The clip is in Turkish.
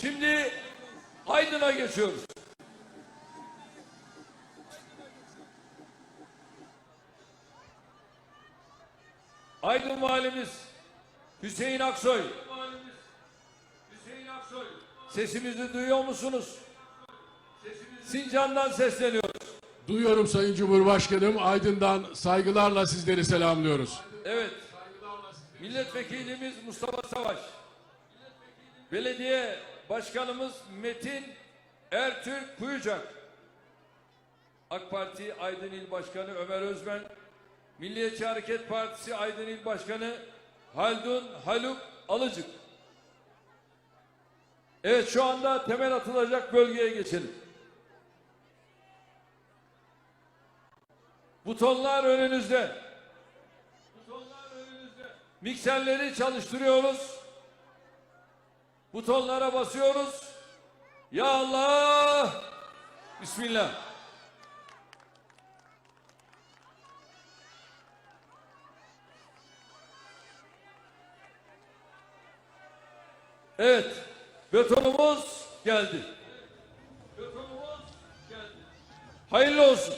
Şimdi Aydın'a geçiyoruz. Aydın Valimiz Hüseyin Aksoy. Sesimizi duyuyor musunuz? Sincan'dan sesleniyoruz. Duyuyorum Sayın Cumhurbaşkanım. Aydın'dan saygılarla sizleri selamlıyoruz. Evet. Milletvekilimiz Mustafa Savaş. Belediye Başkanımız Metin Ertürk Kuyucak. AK Parti Aydın İl Başkanı Ömer Özben. Milliyetçi Hareket Partisi Aydın İl Başkanı Haldun Haluk Alıcık. Evet şu anda temel atılacak bölgeye geçelim. Butonlar önünüzde. Butonlar önünüzde. Mikserleri çalıştırıyoruz. Butonlara basıyoruz. Ya Allah! Bismillah. Evet. Betonumuz geldi. Betonumuz geldi. Hayırlı olsun.